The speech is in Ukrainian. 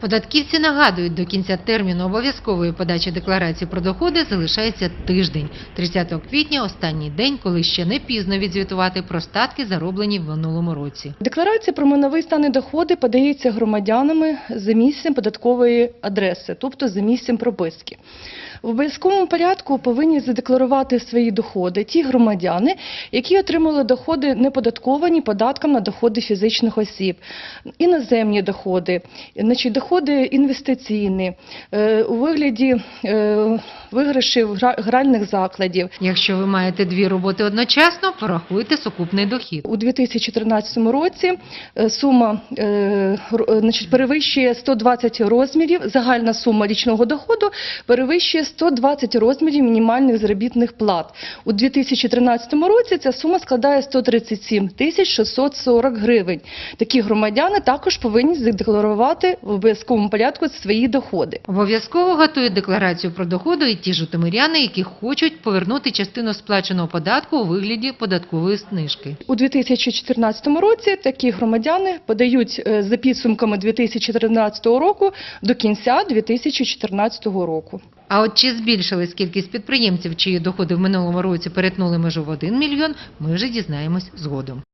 Податківці нагадують, до кінця терміну обов'язкової подачі декларації про доходи залишається тиждень. 30 квітня – останній день, коли ще не пізно відзвітувати про статки, зароблені в минулому році. Декларація про майновий стан і доходи подається громадянами за місцем податкової адреси, тобто за місцем прописки. В обов'язковому порядку повинні задекларувати свої доходи ті громадяни, які отримали доходи неподатковані податком на доходи фізичних осіб, іноземні доходи, значить, доходи інвестиційні, е, у вигляді е, виграшів гральних закладів, Якщо ви маєте дві роботи одночасно, порахуйте сукупний дохід. У 2013 році е, сума значить, перевищує 120 розмірів, загальна сума річного доходу перевищує 120 розмірів мінімальних заробітних плат. У 2013 році ця сума складає 137 тисяч 640 гривень. Такі громадяни також повинні задекларувати в обов'язковому порядку свої доходи. Обов'язково готують декларацію про доходи і ті житомиряни, які хочуть повернути частину сплаченого податку у вигляді податкової знижки. У 2014 році такі громадяни подають е, за підсумками 2013 року до кінця 2014 року. А от чи збільшилась кількість підприємців, чиї доходи в минулому році перетнули межу в 1 мільйон, ми вже дізнаємось згодом.